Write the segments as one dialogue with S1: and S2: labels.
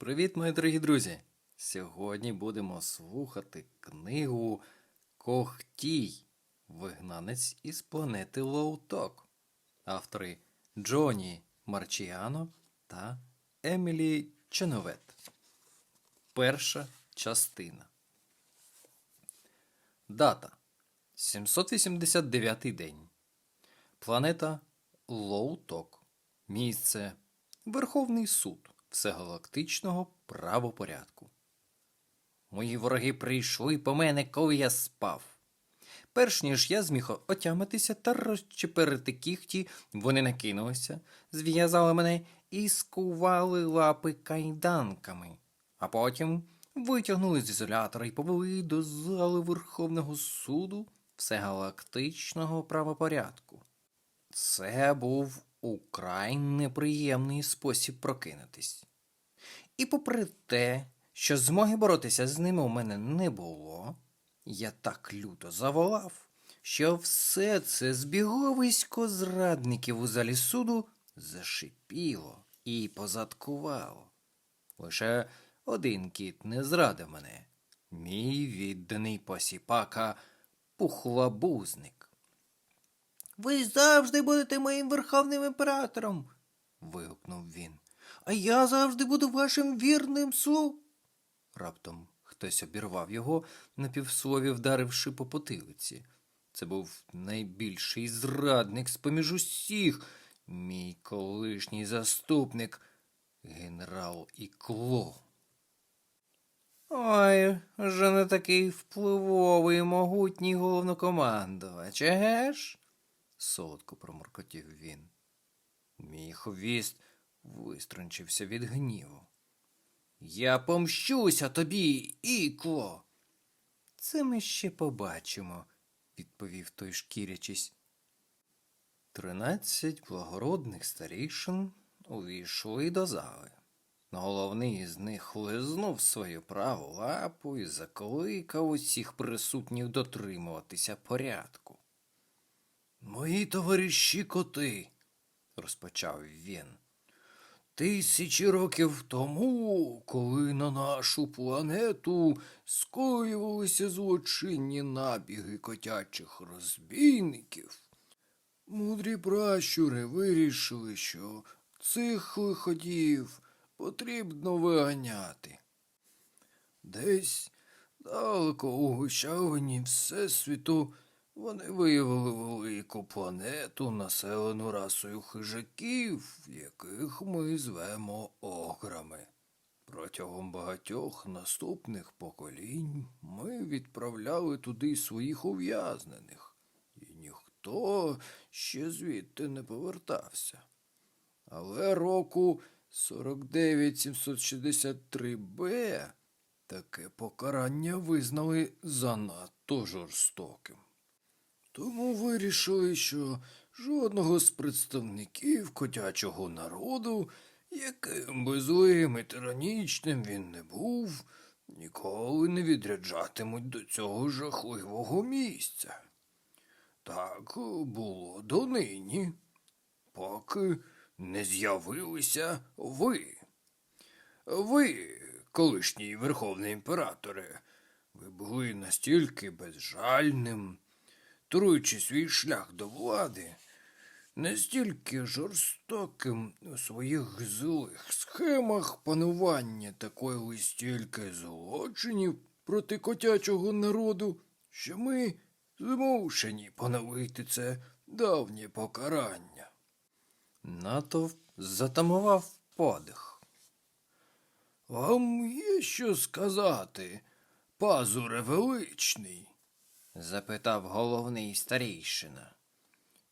S1: Привіт, мої дорогі друзі! Сьогодні будемо слухати книгу Кохтій Вигнанець із планети Лоуток. Автори Джоні Марчіано та Емілі Ченовет. Перша частина. Дата 789 день. Планета Лоуток. Місце Верховний суд Всегалактичного правопорядку. Мої вороги прийшли по мене, коли я спав. Перш ніж я зміг отямитися та розчеперити кіхті, вони накинулися, зв'язали мене і скували лапи кайданками, а потім витягнули з ізолятора і повели до зали Верховного суду Всегалактичного правопорядку. Це був украй неприємний спосіб прокинутись. І попри те, що змоги боротися з ними у мене не було, я так люто заволав, що все це збіговисько зрадників у залі суду зашипіло і позадкувало. Лише один кіт не зрадив мене, мій відданий посіпака пухлабузник. Ви завжди будете моїм верховним імператором. вигукнув він. А я завжди буду вашим вірним слуг. Раптом хтось обірвав його, на півслові вдаривши по потилиці. Це був найбільший зрадник з поміж усіх, мій колишній заступник, генерал Ікло. Ой, вже не такий впливовий і могутній головнокомандувач, еге ж? Солодко проморкотів він. Мій хвіст виструнчився від гніву. Я помщуся тобі, ікло. Це ми ще побачимо, відповів той шкірячись. Тринадцять благородних старішин увійшли до зали. Головний із них лизнув свою праву лапу і закликав усіх присутніх дотримуватися порядку. Мої товариші коти, розпочав він. Тисячі років тому, коли на нашу планету скоювалися злочинні набіги котячих розбійників, мудрі пращури вирішили, що цих лиходіїв потрібно виганяти. Десь далеко у гущавині Всесвіту вони виявили велику планету, населену расою хижаків, яких ми звемо ограми. Протягом багатьох наступних поколінь ми відправляли туди своїх ув'язнених, і ніхто ще звідти не повертався. Але року 49763Б таке покарання визнали занадто жорстоким. Тому вирішили, що жодного з представників котячого народу, яким би злим і тиранічним він не був, ніколи не відряджатимуть до цього жахливого місця. Так було донині, поки не з'явилися ви. Ви, колишній верховний імператоре, ви були настільки безжальним труючи свій шлях до влади, настільки жорстоким у своїх злих схемах панування та коїли стільки злочинів проти котячого народу, що ми змушені поновити це давнє покарання. Натовп затамував подих. Вам є що сказати, пазуре величний? Запитав головний старійшина.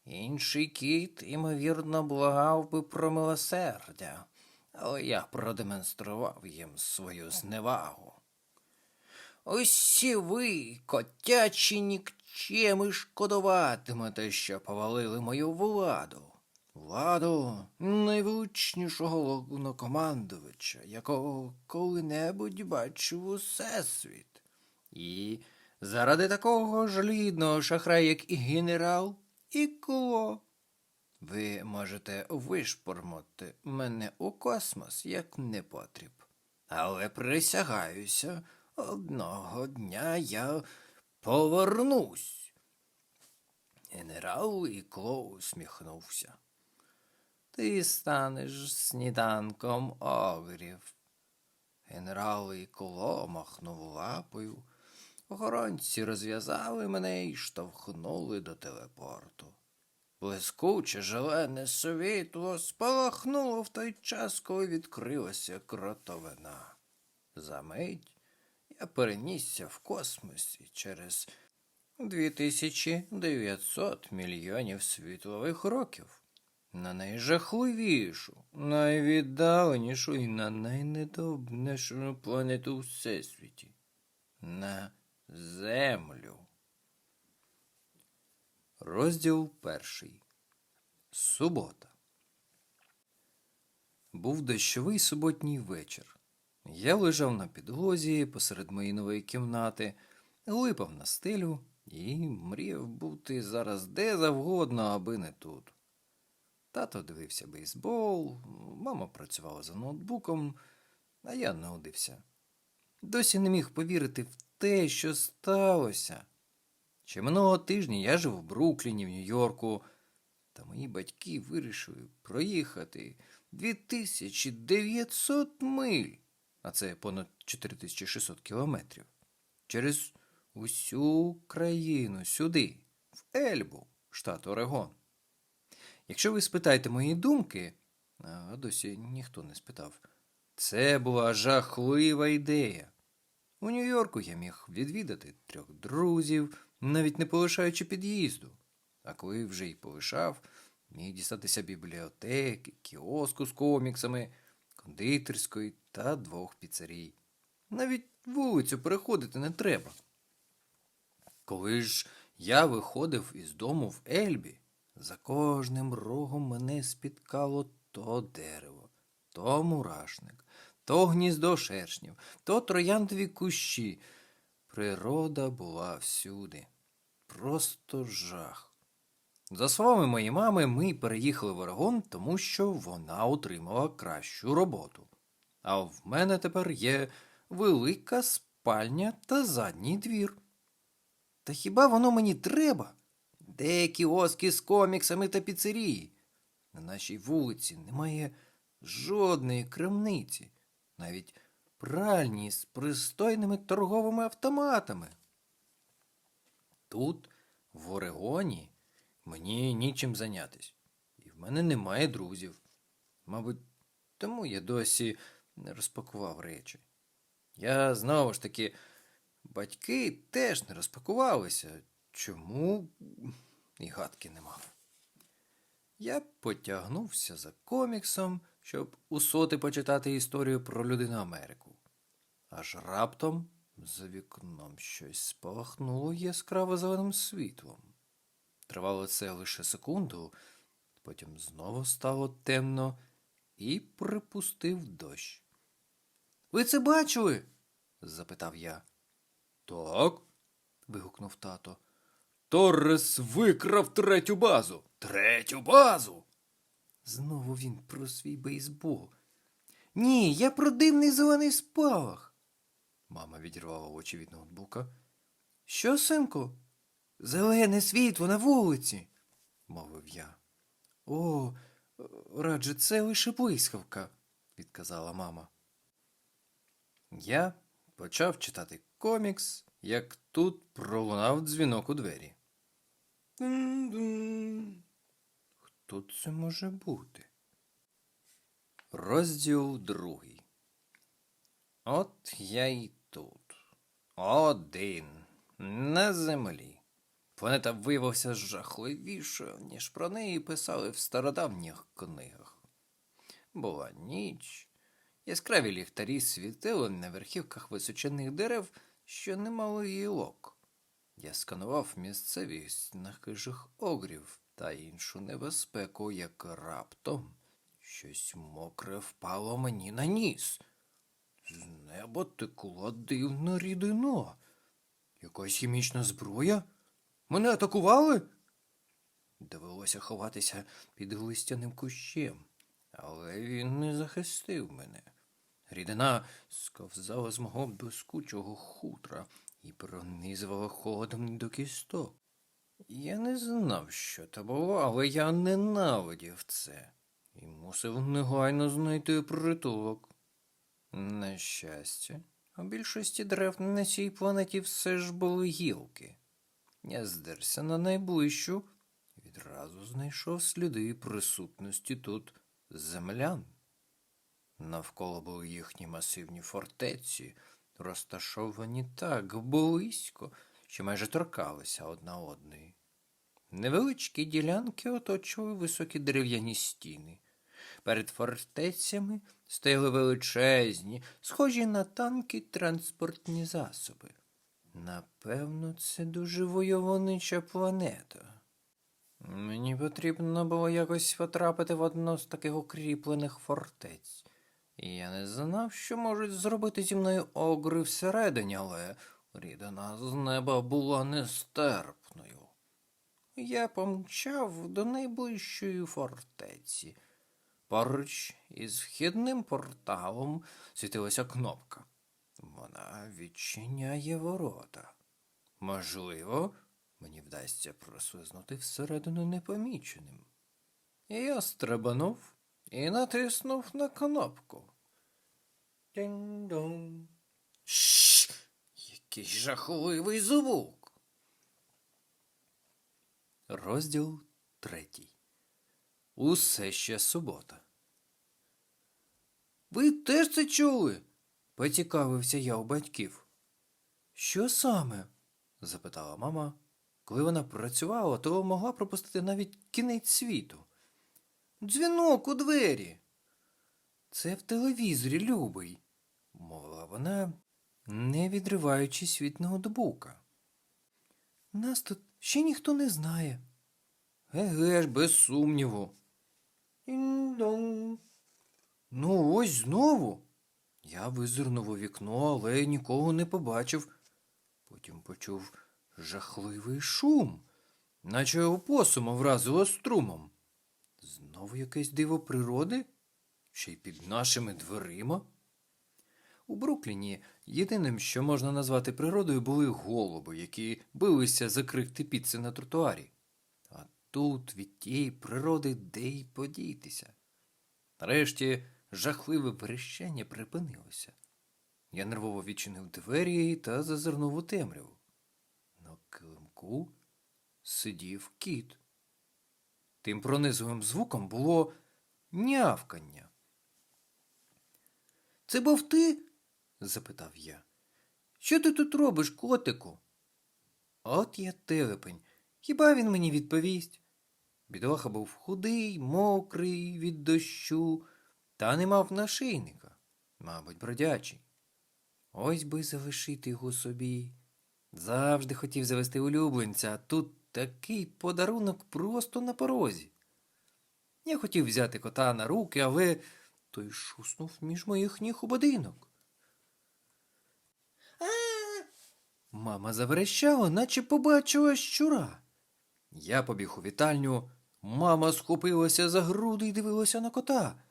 S1: Інший кіт, ймовірно, благав би про милосердя, але я продемонстрував їм свою зневагу. Усі ви, котячі нікчеми, шкодуватимете, що повалили мою владу. Владу найвеличнішого головнокомандувача, якого коли-небудь бачив усесвіт. І заради такого жалідного шахрая, як і генерал, і кло. Ви можете вишпормати мене у космос, як непотріб. Але присягаюся, одного дня я повернусь. Генерал Ікло усміхнувся. Ти станеш сніданком огрів. Генерал Ікло махнув лапою. Охоронці розв'язали мене і штовхнули до телепорту. Блискуче зелене світло спалахнуло в той час, коли відкрилася кротовина. Замить я перенісся в космосі через 2900 мільйонів світлових років на найжахливішу, найвіддаленішу і на найнедобнішу планету у всесвіті на землю. Розділ перший. Субота. Був дощовий суботній вечір. Я лежав на підлозі посеред моєї нової кімнати, глипав на стелю і мріяв бути зараз де завгодно, аби не тут. Тато дивився бейсбол, мама працювала за ноутбуком, а я нудився. Досі не міг повірити в те, що сталося. Ще минулого тижня я жив в Брукліні, в Нью-Йорку, та мої батьки вирішили проїхати 2900 миль, а це понад 4600 кілометрів, через усю країну сюди, в Ельбу, штат Орегон. Якщо ви спитаєте мої думки, а досі ніхто не спитав, це була жахлива ідея. У Нью-Йорку я міг відвідати трьох друзів, навіть не полишаючи під'їзду. А коли вже й полишав, міг дістатися бібліотеки, кіоску з коміксами, кондитерської та двох піцерій. Навіть вулицю переходити не треба. Коли ж я виходив із дому в Ельбі, за кожним рогом мене спіткало то дерево, то мурашник, то гніздо шершнів, то трояндові кущі. Природа була всюди. Просто жах. За словами моєї мами, ми переїхали в Орегон, тому що вона отримала кращу роботу. А в мене тепер є велика спальня та задній двір. Та хіба воно мені треба? Де кіоски з коміксами та піцерії? На нашій вулиці немає жодної крамниці, навіть пральні з пристойними торговими автоматами. Тут, в Орегоні, мені нічим зайнятись, і в мене немає друзів. Мабуть, тому я досі не розпакував речі. Я знову ж таки, батьки теж не розпакувалися. Чому і гадки не мав. Я потягнувся за коміксом, щоб усоти почитати історію про людину Америку. Аж раптом за вікном щось спалахнуло яскраво зеленим світлом. Тривало це лише секунду, потім знову стало темно і припустив дощ. Ви це бачили? запитав я. Так. вигукнув тато. Торрес викрав третю базу. Третю базу. Знову він про свій бейсбол. Ні, я про дивний зелений спалах. Мама відірвала очі від ноутбука. Що, синку? Зелене світло на вулиці, мовив я. О, радже, це лише блискавка, відказала мама. Я почав читати комікс, як тут пролунав дзвінок у двері. Хто це може бути? Розділ другий. От я й тут. Один. На землі. Планета виявилася жахливішою, ніж про неї писали в стародавніх книгах. Була ніч. Яскраві ліхтарі світили на верхівках височених дерев, що не мали гілок. Я сканував місцевість на хижих огрів та іншу небезпеку, як раптом щось мокре впало мені на ніс. З неба текла дивна рідина. Якась хімічна зброя? Мене атакували? Довелося ховатися під листяним кущем, але він не захистив мене. Рідина сковзала з мого блискучого хутра і пронизувала холодом до кісток. Я не знав, що це було, але я ненавидів це і мусив негайно знайти притулок. На щастя, у більшості дерев на цій планеті все ж були гілки. Я здерся на найближчу відразу знайшов сліди присутності тут землян. Навколо були їхні масивні фортеці, розташовані так близько, що майже торкалися одна одної. Невеличкі ділянки оточували високі дерев'яні стіни. Перед фортецями стояли величезні, схожі на танки транспортні засоби. Напевно, це дуже войовнича планета. Мені потрібно було якось потрапити в одну з таких укріплених фортець. І я не знав, що можуть зробити зі мною огри всередині, але рідина з неба була нестерпною. Я помчав до найближчої фортеці. Поруч із вхідним порталом світилася кнопка. Вона відчиняє ворота. Можливо, мені вдасться прослизнути всередину непоміченим. Я стрибанув і натиснув на кнопку. Дінь-дон. Шш! Який жахливий звук. Розділ третій. Усе ще субота. Ви теж це чули? поцікавився я у батьків. Що саме? запитала мама. Коли вона працювала, то могла пропустити навіть кінець світу. Дзвінок у двері. Це в телевізорі, любий, мовила вона, не відриваючись від ноутбука. Нас тут ще ніхто не знає. Еге ж, без сумніву. Ну, ось знову. Я визирнув у вікно, але нікого не побачив. Потім почув жахливий шум, наче опосума вразило струмом. Знову якесь диво природи? Ще й під нашими дверима? У Брукліні єдиним, що можна назвати природою, були голуби, які билися закрити піци на тротуарі. А тут від тієї природи де й подітися. Нарешті жахливе верещання припинилося. Я нервово відчинив двері та зазирнув у темряву. На килимку сидів кіт. Тим пронизовим звуком було нявкання. Це був ти? Запитав я. Що ти тут робиш, котику? От я телепень. Хіба він мені відповість? Бідолаха був худий, мокрий від дощу, та не мав нашийника, мабуть, бродячий. Ось би залишити його собі. Завжди хотів завести улюбленця, а тут такий подарунок просто на порозі. Я хотів взяти кота на руки, але той шуснув між моїх ніг у будинок. Мама заверещала, наче побачила щура. Я побіг у вітальню. Мама схопилася за груди і дивилася на кота.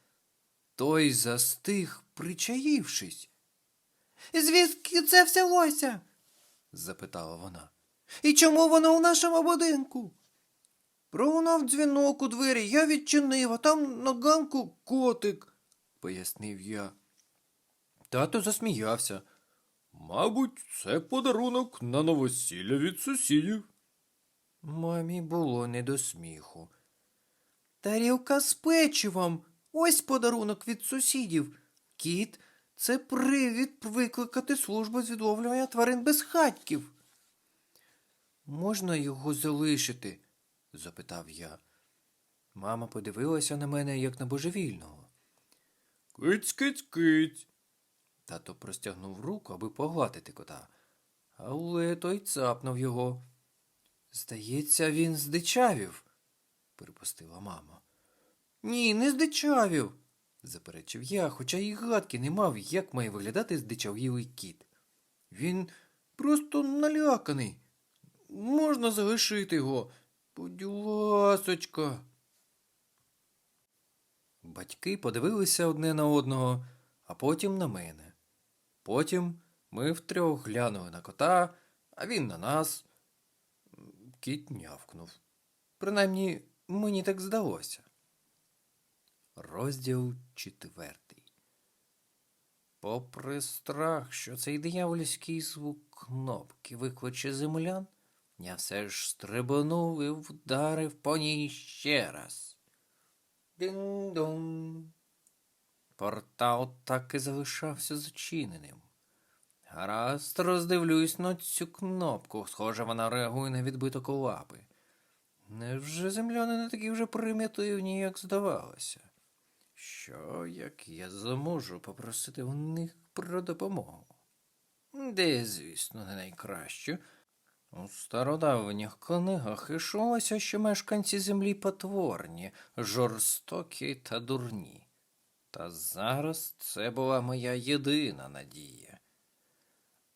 S1: Той застиг, причаївшись. Звідки це взялося? запитала вона. І чому воно у нашому будинку? Пролунав дзвінок у двері, я відчинив, а там на ганку котик, пояснив я. Тато засміявся. Мабуть, це подарунок на новосілля від сусідів. Мамі було не до сміху. Тарілка з печивом. Ось подарунок від сусідів. Кіт це привід викликати службу з відловлювання тварин безхатьків. Можна його залишити? запитав я. Мама подивилася на мене, як на божевільного. Киць, киць, киць. Тато простягнув руку, аби погладити кота, але той цапнув його. Здається, він здичавів, припустила мама. Ні, не здичавів, заперечив я, хоча й гадки не мав, як має виглядати здичавілий кіт. Він просто наляканий. Можна залишити його. Будь ласочка. Батьки подивилися одне на одного, а потім на мене. Потім ми втрьох глянули на кота, а він на нас. Кіт нявкнув. Принаймні, мені так здалося. Розділ четвертий. Попри страх, що цей диявольський звук кнопки викличе землян, я все ж стрибнув і вдарив по ній ще раз. Дing-дong. Портал так і залишався зачиненим. Гаразд, роздивлюсь на цю кнопку. Схоже, вона реагує на відбиток лапи. Невже земляни не такі вже примітивні, як здавалося? Що, як я зможу попросити у них про допомогу? Де, звісно, не найкраще. У стародавніх книгах йшлося, що мешканці землі потворні, жорстокі та дурні. Та зараз це була моя єдина надія.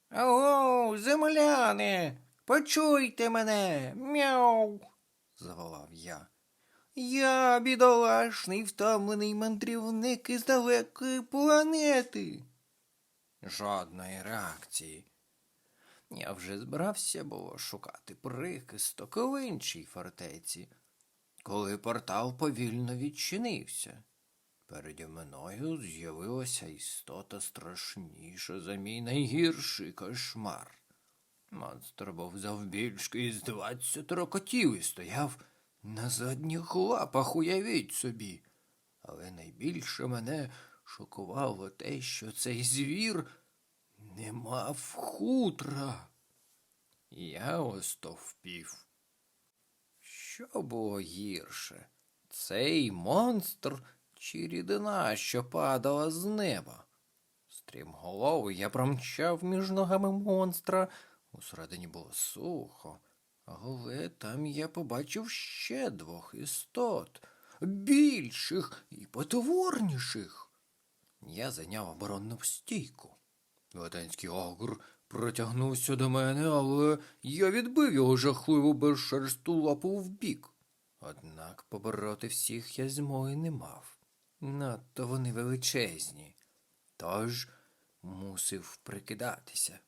S1: Алло, земляни, почуйте мене, мяу. заволав я. Я бідолашний втомлений мандрівник із далекої планети. Жодної реакції. Я вже збирався було шукати прихисток у іншій фортеці, коли портал повільно відчинився. Переді мною з'явилася істота страшніша за мій найгірший кошмар. Монстр був завбільшки із двадцять рокотів і стояв на задніх лапах, уявіть собі. Але найбільше мене шокувало те, що цей звір не мав хутра. Я остовпів. Що було гірше? Цей монстр чи рідина, що падала з неба? Стрімголовий я промчав між ногами монстра. Усередині було сухо, але там я побачив ще двох істот, більших і потворніших. Я зайняв оборонну стійку. Велетенський огр протягнувся до мене, але я відбив його жахливу безшерсту лапу вбік. Однак побороти всіх я змоги не мав. Надто вони величезні, тож мусив прикидатися.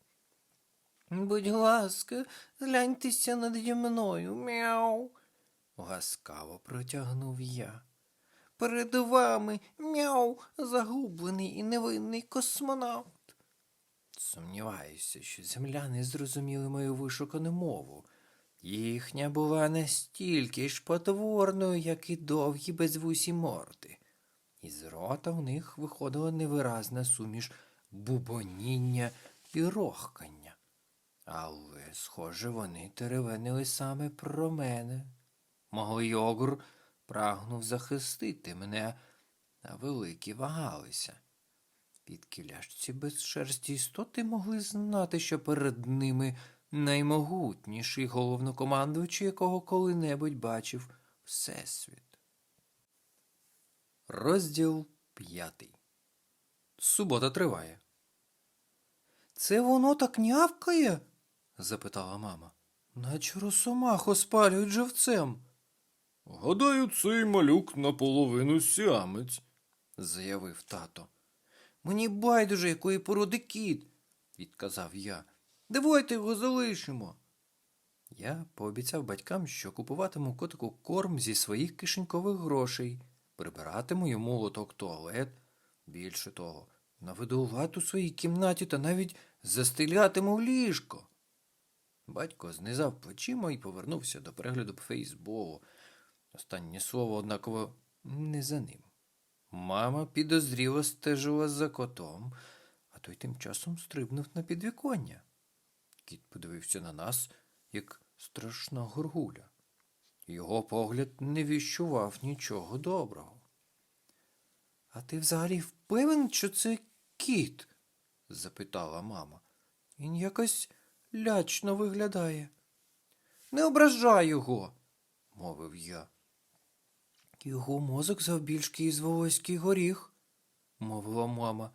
S1: Будь ласка, згляньтеся наді мною, мяу. Ласкаво протягнув я. Перед вами мяу, загублений і невинний космонавт. Сумніваюся, що земляни зрозуміли мою вишукану мову. Їхня була настільки ж потворною, як і довгі безвусі морди. Із рота в них виходила невиразна суміш бубоніння і рохкання. Але, схоже, вони теревенили саме про мене. Мого огр прагнув захистити мене, а великі вагалися. Підкіляшці безшерсті істоти могли знати, що перед ними наймогутніший головнокомандуючий, якого коли-небудь бачив Всесвіт. Розділ п'ятий. Субота триває. Це воно так нявкає? запитала мама. Наче росомаху спалюють живцем. Гадаю, цей малюк наполовину сямець, заявив тато. Мені байдуже, якої породи кіт, відказав я. Давайте його залишимо. Я пообіцяв батькам, що купуватиму котику корм зі своїх кишенькових грошей, прибиратиму йому лоток туалет. Більше того, наведу лад у своїй кімнаті та навіть застелятиму ліжко. Батько знизав плечима і повернувся до перегляду Фейсболу. Останнє слово, однаково, не за ним. Мама підозріло стежила за котом, а той тим часом стрибнув на підвіконня. Кіт подивився на нас, як страшна горгуля. Його погляд не віщував нічого доброго. А ти взагалі впевнений, що це кіт? запитала мама. Він якось лячно виглядає. Не ображай його, мовив я. Його мозок завбільшки із волоський горіх, мовила мама.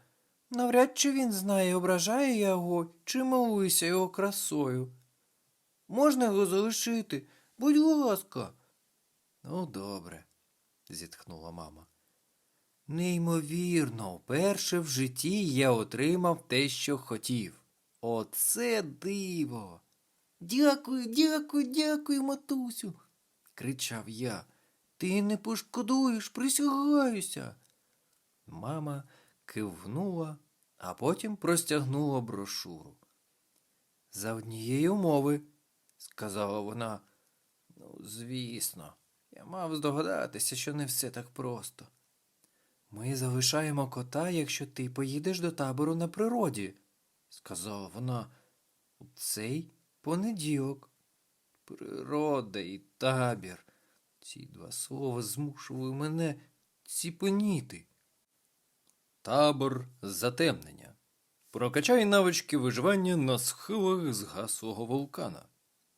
S1: Навряд чи він знає, ображає я його, чи милуюся його красою. Можна його залишити, будь ласка. Ну, добре, зітхнула мама. Неймовірно, вперше в житті я отримав те, що хотів. Оце диво. Дякую, дякую, дякую, матусю. кричав я. Ти не пошкодуєш, присягаюся. Мама кивнула, а потім простягнула брошуру. За однієї умови, сказала вона. Звісно, я мав здогадатися, що не все так просто. Ми залишаємо кота, якщо ти поїдеш до табору на природі, сказала вона. У цей понеділок. Природа і табір. Ці два слова змушували мене ціпеніти. Табор затемнення. Прокачай навички виживання на схилах згаслого вулкана.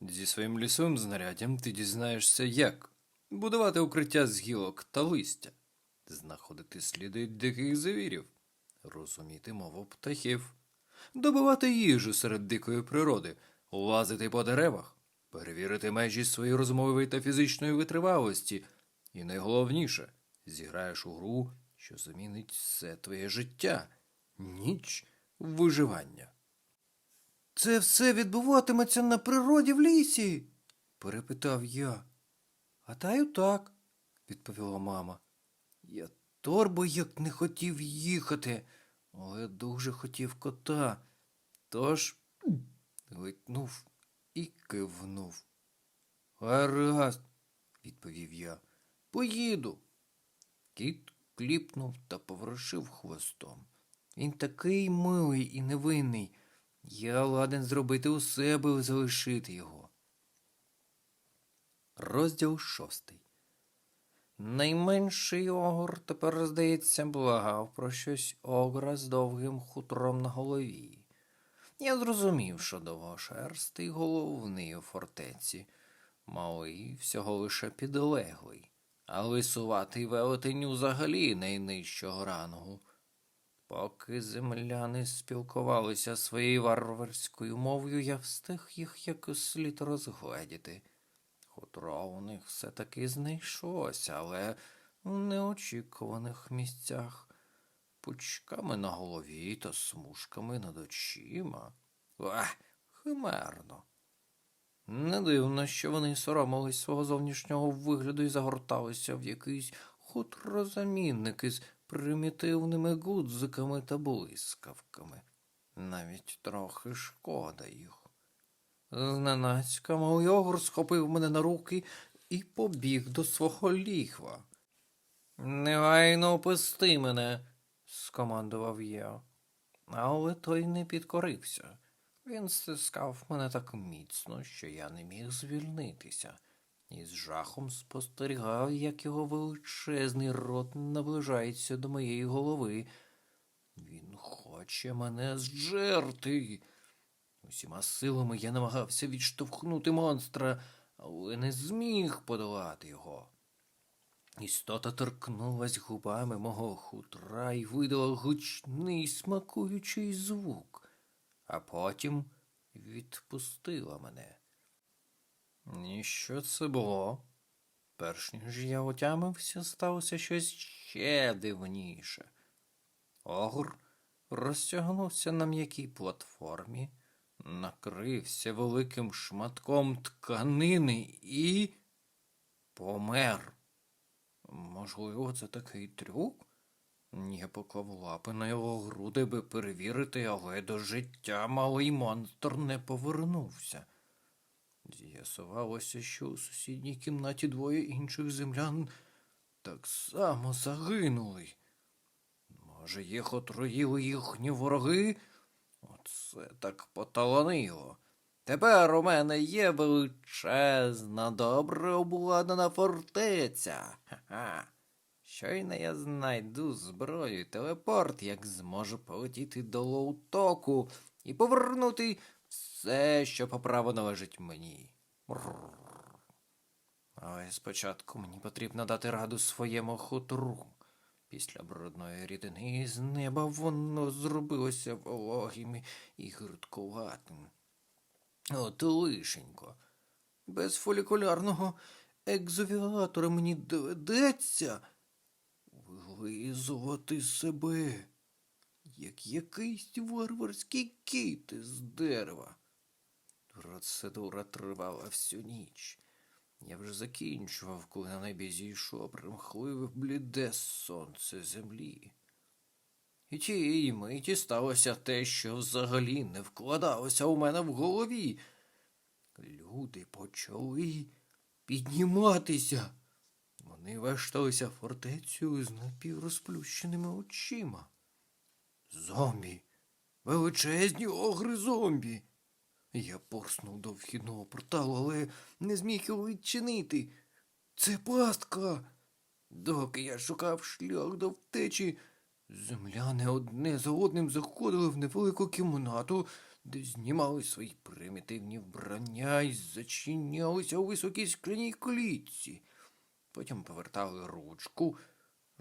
S1: Зі своїм лісовим знаряддям ти дізнаєшся, як будувати укриття з гілок та листя, знаходити сліди диких звірів, розуміти мову птахів, добувати їжу серед дикої природи, лазити по деревах, перевірити межі своєї розмової та фізичної витривалості, і найголовніше, зіграєш у гру, що замінить все твоє життя, ніч виживання. Це все відбуватиметься на природі в лісі? перепитав я. Гадаю, так, відповіла мама. Я торбо як не хотів їхати, але дуже хотів кота. Тож гикнув і кивнув. Гаразд, відповів я. Поїду. Кіт кліпнув та поворушив хвостом. Він такий милий і невинний. Я ладен зробити усе, аби залишити його. Розділ шостий. Найменший огур тепер, здається, благав про щось огра з довгим хутром на голові. Я зрозумів, що довгошерстий головний у фортеці, малий всього лише підлеглий, а лисуватий велетень взагалі найнижчого рангу. Поки земляни спілкувалися своєю варварською мовою, я встиг їх як слід розгледіти. Хутро у них все-таки знайшлося, але в неочікуваних місцях, пучками на голові та смужками над очима. Ах, химерно. Не дивно, що вони соромились свого зовнішнього вигляду і загорталися в якийсь хутрозамінник із примітивними гудзиками та блискавками. Навіть трохи шкода їх. Зненацька мой огур схопив мене на руки і побіг до свого ліхва. Негайно опусти мене, скомандував я. Але той не підкорився. Він стискав мене так міцно, що я не міг звільнитися, і з жахом спостерігав, як його величезний рот наближається до моєї голови. Він хоче мене зжерти. Усіма силами я намагався відштовхнути монстра, але не зміг подолати його. Істота торкнулась губами мого хутра і видала гучний смакуючий звук, а потім відпустила мене. І що це було? Перш ніж я отямився, сталося щось ще дивніше. Огр розтягнувся на м'якій платформі, накрився великим шматком тканини і помер. Можливо, це такий трюк? Я поклав лапи на його груди, би перевірити, але до життя малий монстр не повернувся. З'ясувалося, що у сусідній кімнаті двоє інших землян так само загинули. Може, їх отруїли їхні вороги? Оце так поталанило. Тепер у мене є величезна, добре обладнана фортеця. Ха-ха. Щойно я знайду зброю і телепорт, як зможу полетіти до Лоутоку і повернути все, що по праву належить мені. Але спочатку мені потрібно дати раду своєму хутру. Після брудної рідини з неба воно зробилося вологим і грудкуватим. От лишенько. Без фолікулярного екзовіатора мені доведеться облизувати себе, як якийсь варварський кіт із дерева. Процедура тривала всю ніч. Я вже закінчував, коли на небі зійшло примхливе бліде сонце землі. І тієї миті сталося те, що взагалі не вкладалося у мене в голові. Люди почали підніматися. Вони вешталися фортецею з напіврозплющеними очима. Зомбі, величезні огри зомбі. Я порснув до вхідного порталу, але не зміг його відчинити. Це пастка. Доки я шукав шлях до втечі, земляни одне за одним заходили в невелику кімнату, де знімали свої примітивні вбрання і зачинялися у високій скляній клітці. Потім повертали ручку.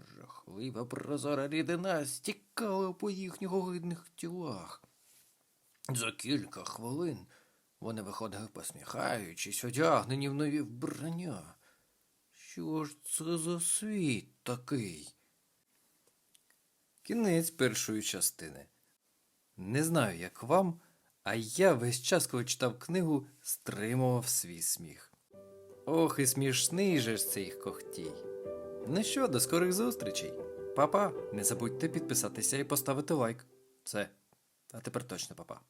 S1: Жахлива прозора рідина стікала по їхніх огидних тілах. За кілька хвилин вони виходили посміхаючись, одягнені в нові вбрання. Що ж це за світ такий? Кінець першої частини. Не знаю, як вам, а я весь час, коли читав книгу, стримував свій сміх. Ох, і смішний же ж цей когтій. Ну що, до скорих зустрічей. Папа, не забудьте підписатися і поставити лайк. Це. А тепер точно папа.